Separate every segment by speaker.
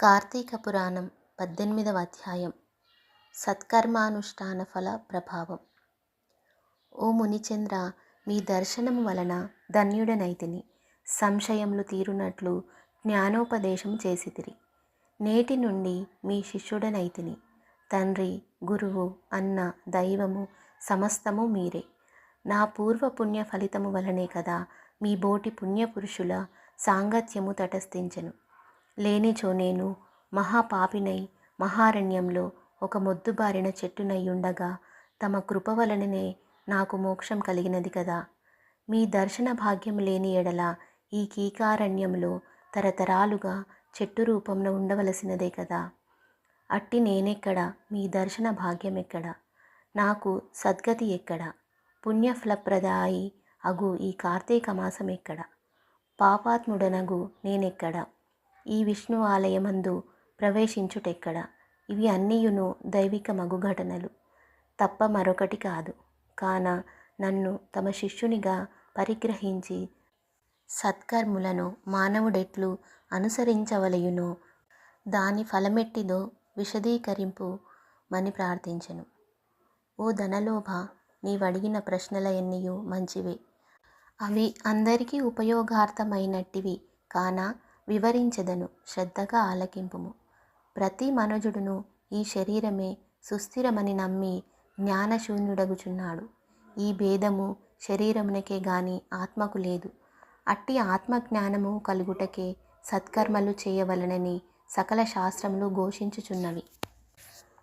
Speaker 1: కార్తీక పురాణం పద్దెనిమిదవ అధ్యాయం. సత్కర్మానుష్ఠాన ఫల ప్రభావం. ఓ మునిచంద్ర మీ దర్శనము వలన ధన్యుడనైతిని. సంశయములు తీరునట్లు జ్ఞానోపదేశం చేసితిరి. నేటి నుండి మీ శిష్యుడనైతిని. తండ్రి గురువు అన్న దైవము సమస్తము మీరే. నా పూర్వ పుణ్య ఫలితము వలనే కదా మీ బోటి పుణ్యపురుషుల సాంగత్యము తటస్థించెను. లేనిచో నేను మహాపాపినై మహారణ్యంలో ఒక మొద్దుబారిన చెట్టునయ్యుండగా తమ కృప వలననే నాకు మోక్షం కలిగినది కదా. మీ దర్శన భాగ్యం లేని ఎడల ఈ కీకారణ్యంలో తరతరాలుగా చెట్టు రూపంలో ఉండవలసినదే కదా. అట్టి నేనెక్కడ? మీ దర్శన భాగ్యం ఎక్కడ? నాకు సద్గతి ఎక్కడ? పుణ్యఫలప్రదాయి అగు ఈ కార్తీక మాసం ఎక్కడ? పాపాత్ముడనగు నేనెక్కడ? ఈ విష్ణు ఆలయమందు ప్రవేశించుటెక్కడ? ఇవి అన్నీయును దైవిక మగుఘటనలు. తప్ప మరొకటి కాదు. కాన నన్ను తమ శిష్యునిగా పరిగ్రహించి సత్కర్ములను మానవుడెట్లు అనుసరించవలయునో. దాని ఫలమెట్టిదో విశదీకరింపు మని ప్రార్థించెను. ఓ ధనలోభ నీవడిగిన ప్రశ్నలయన్నీయు మంచివే. అవి అందరికీ ఉపయోగార్థమైనట్టివి కాన వివరించెదను. శ్రద్ధగా ఆలకింపుము. ప్రతి మనుజుడును ఈ శరీరమే సుస్థిరమని నమ్మి జ్ఞానశూన్యుడగుచున్నాడు. ఈ భేదము శరీరమునకే గాని ఆత్మకు లేదు. అట్టి ఆత్మజ్ఞానము కలుగుటకే సత్కర్మలు చేయవలనని సకల శాస్త్రములు ఘోషించుచున్నవి.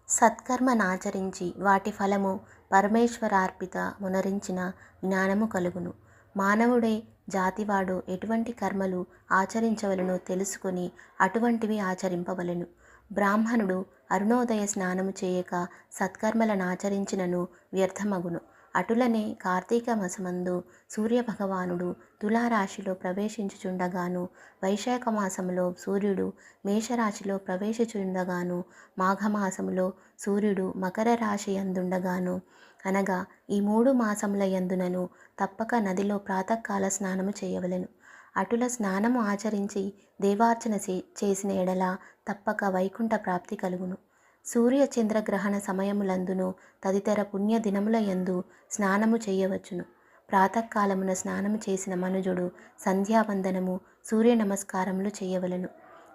Speaker 1: సత్కర్మనాచరించి వాటి ఫలము పరమేశ్వరార్పిత మునరించిన జ్ఞానము కలుగును. మానవుడే జాతివాడు ఎటువంటి కర్మలు ఆచరించవలనో తెలుసుకొని అటువంటివి ఆచరింపవలను. బ్రాహ్మణుడు అరుణోదయ స్నానము చేయక సత్కర్మలను ఆచరించినను వ్యర్థమగును. అటులనే కార్తీక మాసమందు సూర్యభగవానుడు తులారాశిలో ప్రవేశించుచుండగాను వైశాఖ మాసములో సూర్యుడు మేషరాశిలో ప్రవేశించుండగాను మాఘమాసములో సూర్యుడు మకర రాశి అందుండగాను అనగా ఈ మూడు మాసముల యందునను తప్పక నదిలో ప్రాతకాల స్నానము చేయవలెను. అటుల స్నానము ఆచరించి దేవార్చన చేసిన ఎడల తప్పక వైకుంఠ ప్రాప్తి కలుగును. సూర్య చంద్రగ్రహణ సమయములందును తదితర పుణ్య దినముల యందు స్నానము చేయవచ్చును. ప్రాతకాలమున స్నానము చేసిన మనుజుడు సంధ్యావందనము సూర్య నమస్కారములు చేయవలెను.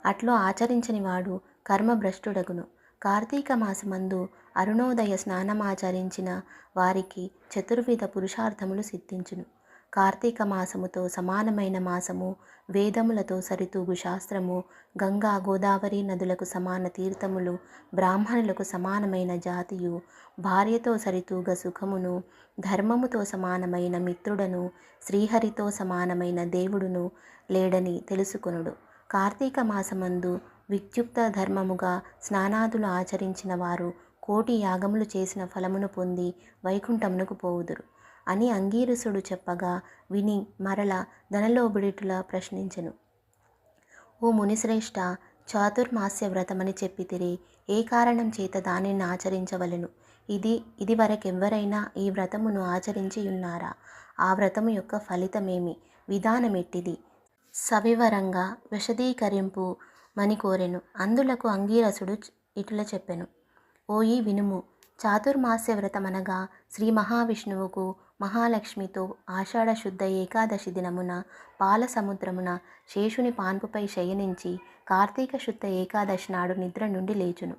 Speaker 1: అట్లో ఆచరించని వాడు కర్మభ్రష్టుడగును. కార్తీక మాసమందు అరుణోదయ స్నానమాచరించిన వారికి చతుర్విధ పురుషార్థములు సిద్ధించును. కార్తీక మాసముతో సమానమైన మాసము వేదములతో సరితూగు శాస్త్రము గంగా గోదావరి నదులకు సమాన తీర్థములు బ్రాహ్మణులకు సమానమైన జాతియు భార్యతో సరితూగ సుఖమును ధర్మముతో సమానమైన మిత్రుడను శ్రీహరితో సమానమైన దేవుడును లేడని తెలుసుకొనుడు. కార్తీక మాసమందు విద్యుక్త ధర్మముగా స్నానాదులు ఆచరించిన వారు కోటి యాగములు చేసిన ఫలమును పొంది వైకుంఠమునకు పోవుదురు. అని అంగీరసుడు చెప్పగా విని మరల ధనలోబిడిటులా ప్రశ్నించెను. ఓ మునిశ్రేష్ఠ చాతుర్మాస్య వ్రతమని చెప్పితిరి ఏ కారణం చేత దానిని ఆచరించవలెను? ఇది ఇదివరకెవ్వరైనా ఈ వ్రతమును ఆచరించి ఉన్నారా ఆ వ్రతము యొక్క ఫలితమేమి? విధానమెట్టిది? సవివరంగా విశదీకరింపు మని కోరెను. అందులకు అంగీరసుడు ఇటుల చెప్పెను. ఓయి వినుము చాతుర్మాస్య వ్రతమనగా శ్రీ మహావిష్ణువుకు మహాలక్ష్మితో ఆషాఢ శుద్ధ ఏకాదశి దినమున పాల సముద్రమున శేషుని పాన్పుపై శయనించి కార్తీక శుద్ధ ఏకాదశి నాడు నిద్ర నుండి లేచును.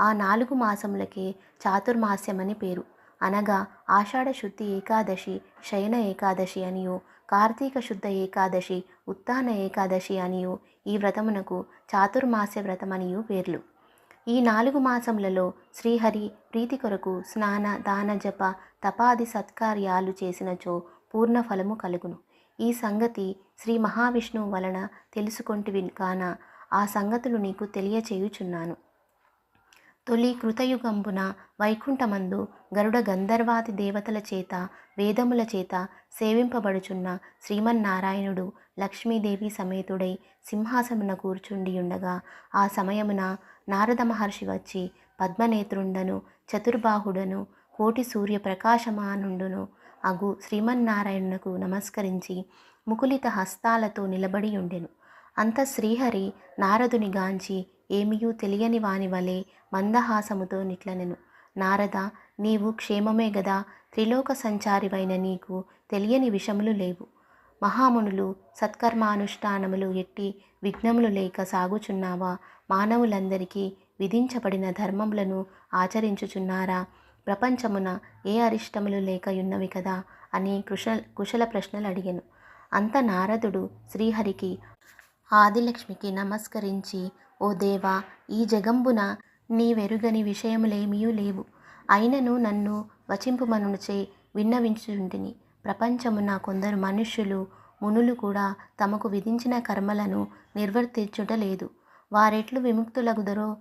Speaker 1: ఆ నాలుగు మాసములకే చాతుర్మాస్యమని పేరు. అనగా ఆషాఢ శుద్ధి ఏకాదశి శయన ఏకాదశి అనియు కార్తీక శుద్ధ ఏకాదశి ఉత్తాన ఏకాదశి అనియు ఈ వ్రతమునకు చాతుర్మాస్య వ్రతమనియు పేర్లు. ఈ నాలుగు మాసములలో శ్రీహరి ప్రీతి కొరకు స్నాన దాన జప తపాది సత్కార్యాలు చేసినచో పూర్ణ ఫలము కలుగును. ఈ సంగతి శ్రీ మహావిష్ణువు వలన తెలుసుకొంటివి కాన ఆ సంగతులు నీకు తెలియచేయుచున్నాను. తొలి కృతయుగంబున వైకుంఠమందు గరుడ గంధర్వాది దేవతల చేత వేదముల చేత సేవింపబడుచున్న శ్రీమన్నారాయణుడు లక్ష్మీదేవి సమేతుడై సింహాసమున కూర్చుండి ఉండగా ఆ సమయమున నారద మహర్షి వచ్చి పద్మనేత్రుండను చతుర్బాహుడను కోటి సూర్య ప్రకాశమానుండును అగు శ్రీమన్నారాయణునకు నమస్కరించి ముకులిత హస్తాలతో నిలబడి ఉండెను అంత శ్రీహరి నారదుని గాంచి ఏమియూ తెలియని వాని వలె మందహాసముతో నిట్లనెను. నారద నీవు క్షేమమే గదా త్రిలోక సంచారివైన నీకు తెలియని విషములు లేవు. మహామునులు సత్కర్మానుష్ఠానములు ఎట్టి విఘ్నములు లేక సాగుచున్నావా? మానవులందరికీ విధించబడిన ధర్మములను ఆచరించుచున్నారా? ప్రపంచమున ఏ అరిష్టములు లేక ఉన్నవి కదా? అని కుశల కుశల ప్రశ్నలు అడిగాను అంత నారదుడు శ్రీహరికి ఆదిలక్ష్మికి నమస్కరించి ఓ దేవా ఈ జగంబున నీవెరుగని విషయములేమీయూ లేవు. అయినను నన్ను వచింపుమనుచే విన్నవించుంటిని ప్రపంచమున కొందరు మనుష్యులు మునులు కూడా తమకు విధించిన కర్మలను నిర్వర్తించుట లేదు. వారెట్లు విముక్తులగుదరో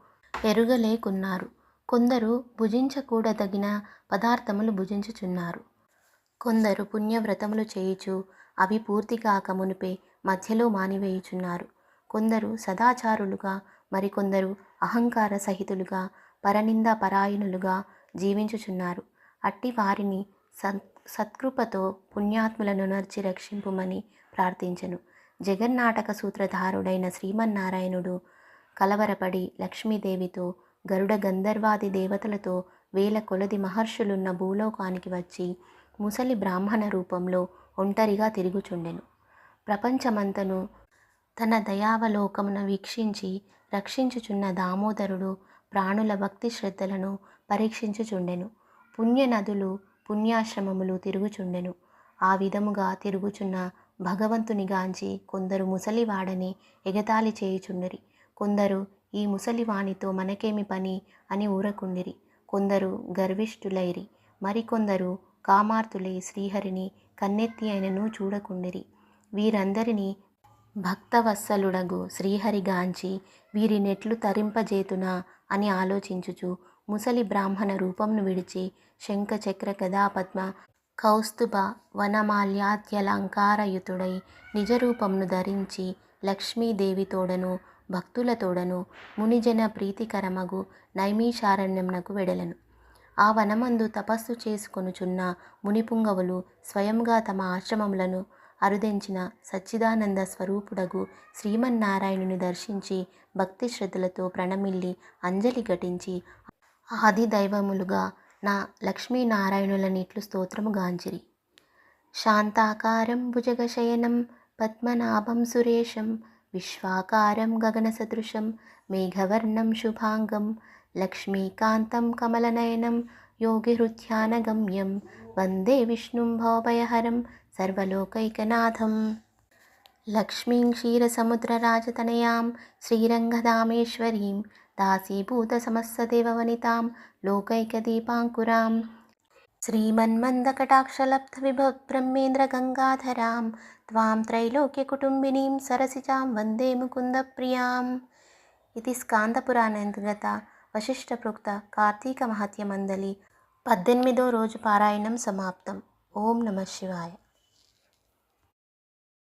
Speaker 1: ఎరుగలేకున్నారు. కొందరు భుజించకూడదగిన పదార్థములు భుజించుచున్నారు. కొందరు పుణ్యవ్రతములు చేయుచు అవి పూర్తి కాక మునిపే మధ్యలో మానివేయుచున్నారు. కొందరు సదాచారులుగా మరికొందరు అహంకార సహితులుగా పరనింద పరాయణులుగా జీవించుచున్నారు. అట్టి వారిని సత్ సత్కృపతో పుణ్యాత్ములను నర్చి రక్షింపుమని ప్రార్థించెను. జగన్నాటక సూత్రధారుడైన శ్రీమన్నారాయణుడు కలవరపడి లక్ష్మీదేవితో గరుడ గంధర్వాది దేవతలతో వేల కొలది మహర్షులున్న భూలోకానికి వచ్చి ముసలి బ్రాహ్మణ రూపంలో ఒంటరిగా తిరుగుచుండెను. ప్రపంచమంతను తన దయావలోకమున వీక్షించి రక్షించుచున్న దామోదరుడు ప్రాణుల భక్తి శ్రద్ధలను పరీక్షించుచుండెను. పుణ్యనదులు పుణ్యాశ్రమములు తిరుగుచుండెను. ఆ విధముగా తిరుగుచున్న భగవంతునిగాంచి కొందరు ముసలివాడని ఎగతాళి చేయుచుండిరి. కొందరు ఈ ముసలివానితో మనకేమి పని అని ఊరకుండిరి. కొందరు గర్విష్ఠులైరి. మరికొందరు కామార్తులై శ్రీహరిని కన్నెత్తి అయినను చూడకుండిరి. వీరందరినీ భక్తవత్సలుడగు శ్రీహరిగాంచి వీరినెట్లు తరింపజేతునా అని ఆలోచించుచు ముసలి బ్రాహ్మణ రూపంను విడిచి శంఖ చక్ర గదా కౌస్తుభ వనమాల్యాద్యలంకారయుతుడై నిజరూపంను ధరించి లక్ష్మీదేవితోడను భక్తులతోడను మునిజన ప్రీతికరమగు నైమిషారణ్యమునకు వెడలను. ఆ వనమందు తపస్సు చేసుకొనుచున్న మునిపుంగవులు స్వయంగా తమ ఆశ్రమములను అరుదెంచిన సచ్చిదానంద స్వరూపుడగు శ్రీమన్నారాయణుని దర్శించి భక్తి శ్రద్ధలతో ప్రణమిల్లి అంజలి ఘటించి ఆది దైవములుగా నా లక్ష్మీనారాయణులనిట్లు స్తోత్రము గాంచిరి. శాంతాకారం భుజగశయనం పద్మనాభం సురేశం విశ్వాకారం గగనసదృశం మేఘవర్ణం శుభాంగం లక్ష్మీకాంతం కమలనయనం యోగిహృత్యానగమ్యం వందే విష్ణుం భవభయహరం సర్వలోకైకనాథం. లక్ష్మీం క్షీరసముద్రరాజతనయాం శ్రీరంగధామేశ్వరీం దాసీభూతసమస్తదేవవనితాం లోకైకదీపాంకురాం. శ్రీమన్మందకటాక్షలబ్ధవిభబ్రహ్మేంద్రగంగాధరాం త్వాం త్రైలోక్యకుటుంబినీం సరసిజాం వందే ముకుందప్రియాం. ఇది స్కాందపురాణంతర్గత వశిష్ఠప్రోక్త కార్తీక మహత్యమందలి పద్దెనిమిదో రోజు పారాయణం సమాప్తం. ఓం నమ శివాయ.